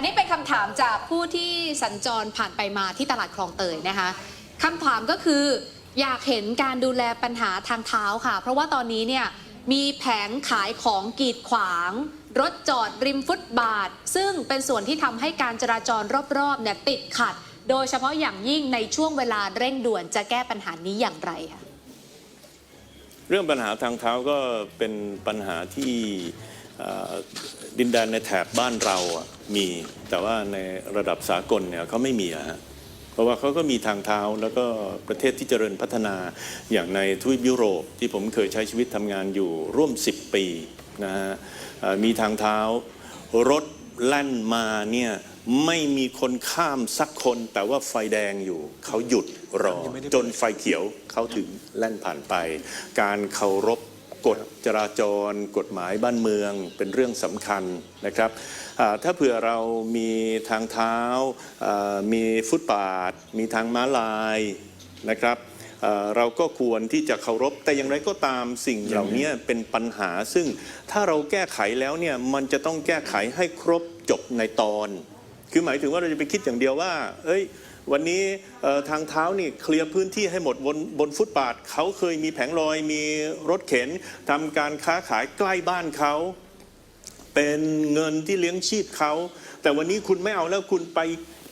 ันนี้เป็นคำถามจากผู้ที่สัญจรผ่านไปมาที่ตลาดคลองเตยนะคะคำถามก็คืออยากเห็นการดูแลปัญหาทางเท้าค่ะ เพราะว่าตอนนี้เนี่ยมีแผงขายของกีดขวาง รถจอดริมฟุตบาท ซึ่งเป็นส่วนที่ทำให้การจราจรรอบๆเนี่ยติดขัด โดยเฉพาะอย่างยิ่งในช่วงเวลาเร่งด่วนจะแก้ปัญหานี้อย่างไรคะเรื่องปัญหาทางเท้าก็เป็นปัญหาที่ ดินแดนในแถบบ้านเราอะมีแต่ว่าในระดับสากลเนี่ยเขาไม่มีอะฮะเพราะว่าเขาก็มีทางเท้าแล้วก็ประเทศที่เจริญพัฒนาอย่างในทวีปยุโรปที่ผมเคยใช้ชีวิตทำงานอยู่ร่วม 10 ปีนะฮะมีทางเท้ารถแล่นมาเนี่ยไม่มีคนข้ามสักคน แต่ว่าไฟแดงอยู่เขาหยุดรอ จนไฟเขียวเขาถึงแล่นผ่านไป การเคารพ กฎจราจร กฎหมายบ้านเมืองเป็นเรื่องสำคัญนะครับถ้าเผื่อเรามีทางเท้า มีฟุตบาท มีทางม้าลายนะครับเอ่อเราก็ควรที่จะเคารพ แต่อย่างไรก็ตามสิ่งเหล่านี้เป็นปัญหา ซึ่งถ้าเราแก้ไขแล้วเนี่ยมันจะต้องแก้ไขให้ครบจบในตอน คือหมายถึงว่าเราจะไปคิดอย่างเดียวว่า เอ้ย วันนี้ทางเท้านี่เคลียร์พื้นที่ให้หมดบนบนฟุตบาทเขาเคยมีแผงลอยมีรถเข็นทำการค้าขายใกล้บ้านเขาเป็นเงินที่เลี้ยงชีพเขา แต่วันนี้คุณไม่เอาแล้วคุณไป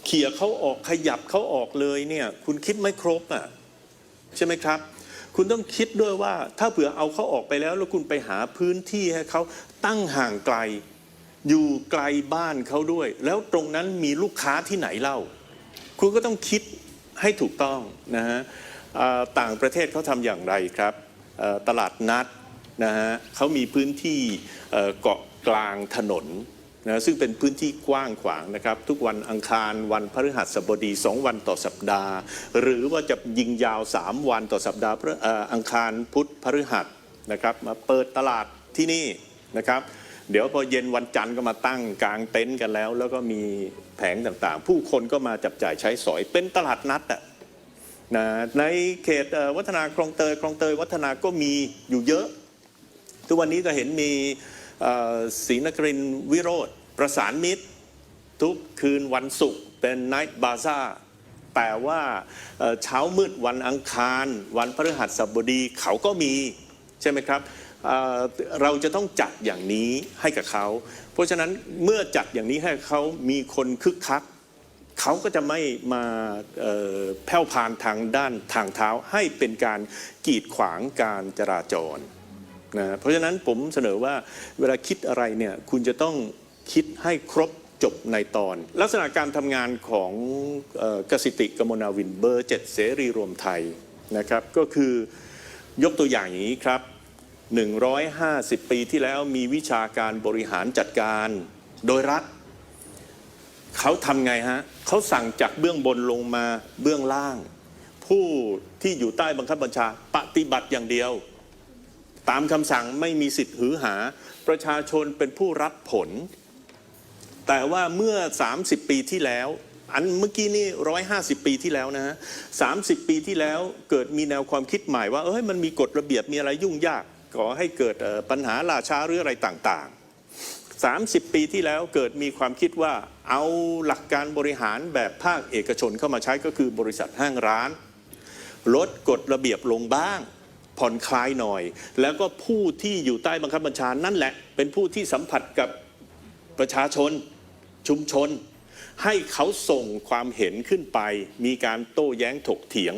เขี่ยเขาออกขยับเขาออกเลยเนี่ย คุณคิดไม่ครบอะใช่ไหมครับ คุณต้องคิดด้วยว่าถ้าเผื่อเอาเขาออกไปแล้ว แล้วคุณไปหาพื้นที่ให้เขาตั้งห่างไกล อยู่ไกลบ้านเขาด้วย แล้วตรงนั้นมีลูกค้าที่ไหนเล่า คุณก็ต้องคิดให้ถูกต้องนะฮะต่างประเทศเขาทำอย่างไรครับตลาดนัดนะฮะเขามีพื้นที่เกาะกลางถนนนะซึ่งเป็นพื้นที่กว้างขวางนะครับ ทุกวันอังคารวันพฤหัสบดี 2 วันต่อสัปดาห์ หรือว่าจะยิงยาว 3 วันต่อสัปดาห์พฤเอ่ออังคารพุธพฤหัสนะครับมาเปิดตลาดที่นี่นะครับ เดี๋ยวพอเย็นวันจันทร์ก็มาตั้งกลางเต็นท์กันแล้ว แล้วก็มีแผงต่างๆ ผู้คนก็มาจับจ่ายใช้สอยเป็นตลาดนัดอะนะในเขตวัฒนาคลองเตยคลองเตยวัฒนาก็มีอยู่เยอะ ทุกวันนี้ก็เห็นมีศรีนครินวิโรธประสานมิตร ทุกคืนวันศุกร์เป็นไนท์บาซ่าแต่ว่าเอ่อเช้ามืดวันอังคาร วันพฤหัสบดีเขาก็มีใช่ไหมครับ เราจะต้องจัดอย่างนี้ให้กับเขา เพราะฉะนั้นเมื่อจัดอย่างนี้ให้เขามีคนคึกคักเขาก็จะไม่มาเอ่อแผ่วพานทางด้านทางเท้าให้เป็นการกีดขวางการจราจรนะเพราะฉะนั้นผมเสนอว่าเวลาคิดอะไรเนี่ยคุณจะต้องคิดให้ครบจบในตอน ลักษณะการทำงานของกสิติกมนาวินเบอร์เจ็ดเสรีรวมไทยนะครับ ก็คือยกตัวอย่างอย่างนี้ครับ 150 ปีที่แล้วมีวิชาการบริหารจัดการโดยรัฐ เขาทำไงฮะเขาสั่งจากเบื้องบนลงมาเบื้องล่าง ผู้ที่อยู่ใต้บังคับบัญชาปฏิบัติอย่างเดียว ตามคำสั่งไม่มีสิทธิ์หือหา ประชาชนเป็นผู้รับผล แต่ว่าเมื่อ 30 ปีที่แล้ว อันเมื่อกี้นี่150ปีที่แล้วนะฮะ30ปีที่แล้วเกิดมีแนวความคิดใหม่ว่าเอ้ยมันมีกฎระเบียบมีอะไรยุ่งยาก ก่อให้เกิดปัญหาล่าช้าหรืออะไรต่างๆ 30 ปีที่แล้วเกิดมีความคิดว่าเอาหลักการบริหารแบบภาคเอกชนเข้ามาใช้ก็คือบริษัทห้างร้าน ลดกฎระเบียบลงบ้างผ่อนคลายหน่อย แล้วก็ผู้ที่อยู่ใต้บังคับบัญชานั่นแหละ เป็นผู้ที่สัมผัสกับประชาชน ชุมชน ให้เขาส่งความเห็นขึ้นไป มีการโต้แย้งถกเถียง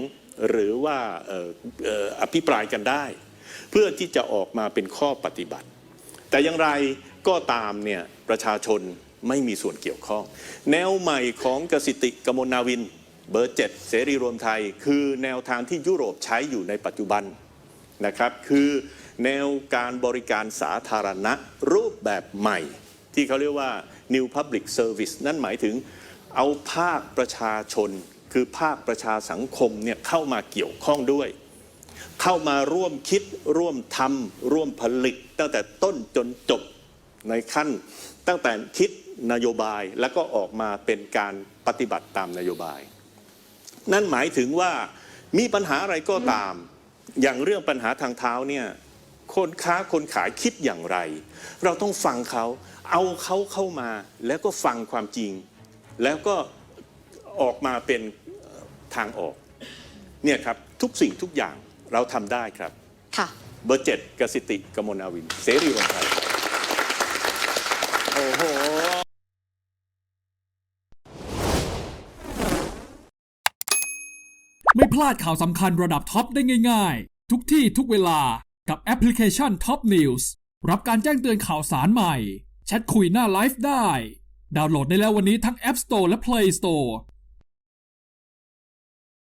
หรือว่าออออภิปรายกันได้ เพื่อที่จะออกมาเป็นข้อปฏิบัติ แต่อย่างไรก็ตามเนี่ยประชาชนไม่มีส่วนเกี่ยวข้อง แนวใหม่ของกสิติกมลนาวินเบอร์7เสรีรวมไทย คือแนวทางที่ยุโรปใช้อยู่ในปัจจุบันนะครับคือแนวการบริการสาธารณะรูปแบบใหม่ ที่เขาเรียกว่า New Public Service นั่นหมายถึงเอาภาคประชาชน คือภาคประชาสังคมเนี่ยเข้ามาเกี่ยวข้องด้วย เข้ามาร่วมคิดร่วมทำร่วมผลิต ตั้งแต่ต้นจนจบในขั้น ตั้งแต่คิดนโยบายแล้วก็ออกมาเป็นการปฏิบัติตามนโยบาย นั่นหมายถึงว่ามีปัญหาอะไรก็ตาม อย่างเรื่องปัญหาทางเท้าเนี่ยคนค้าคนขายคิดอย่างไร เราต้องฟังเขาเอาเขาเข้ามาแล้วก็ฟังความจริง แล้วก็ออกมาเป็นทางออกเนี่ยครับทุกสิ่งทุกอย่าง เราทำได้ครับค่ะเบอร์เจ็ดกสิติกมลอาวิน เสรีรวมไทยโอ้โหไม่พลาดข่าวสำคัญระดับท็อปได้ง่ายๆ ทุกที่ทุกเวลากับแอปพลิเคชัน Top News รับการแจ้งเตือนข่าวสารใหม่ แชทคุยหน้าไลฟ์ได้ ดาวน์โหลดได้แล้ววันนี้ทั้ง App Store และ Play Store